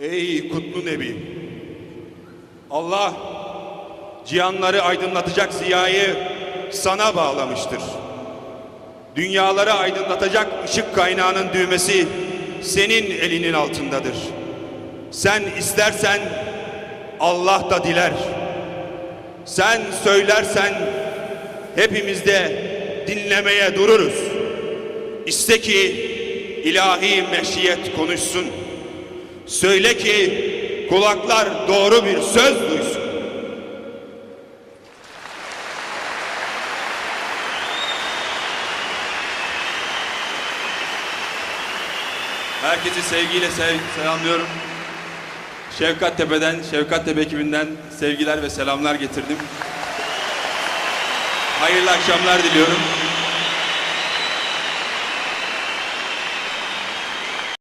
Ey kutlu Nebi! Allah cihanları aydınlatacak ziyayı sana bağlamıştır. Dünyaları aydınlatacak ışık kaynağının düğmesi senin elinin altındadır. Sen istersen Allah da diler. Sen söylersen hepimiz de dinlemeye dururuz. İste ki ilahi meşiyet konuşsun. Söyle ki kulaklar doğru bir söz duysun. Herkesi sevgiyle sev selamlıyorum. Şevkat Tepe'den, Şevkat Tepe ekibinden sevgiler ve selamlar getirdim. Hayırlı akşamlar diliyorum.